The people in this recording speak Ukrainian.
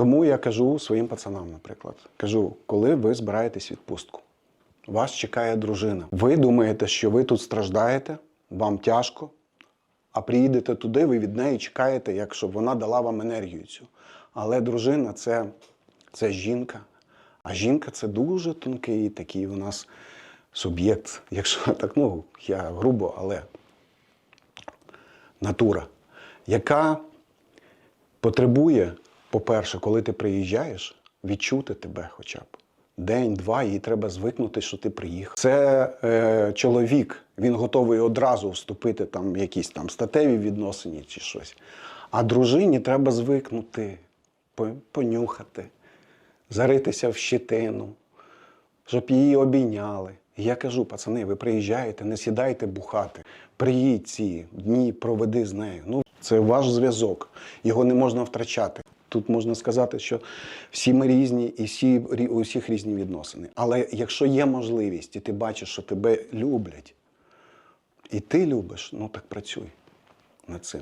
Тому я кажу своїм пацанам, наприклад, кажу, коли ви збираєтесь відпустку, вас чекає дружина. Ви думаєте, що ви тут страждаєте, вам тяжко, а приїдете туди, ви від неї чекаєте, як щоб вона дала вам енергію цю. Але дружина це, це жінка. А жінка це дуже тонкий такий у нас суб'єкт, якщо так, ну, я грубо, але натура, яка потребує, по-перше, коли ти приїжджаєш, відчути тебе хоча б. День-два, їй треба звикнути, що ти приїхав. Це е, чоловік, він готовий одразу вступити там в якісь там статеві відносини чи щось. А дружині треба звикнути, понюхати, заритися в щитину, щоб її обійняли. І я кажу, пацани, ви приїжджаєте, не сідайте бухати. Приїдь ці дні, проведи з нею. Ну, це ваш зв'язок, його не можна втрачати. Тут можна сказати, що всі ми різні і всі, у всіх різні відносини. Але якщо є можливість, і ти бачиш, що тебе люблять, і ти любиш, ну так працюй над цим.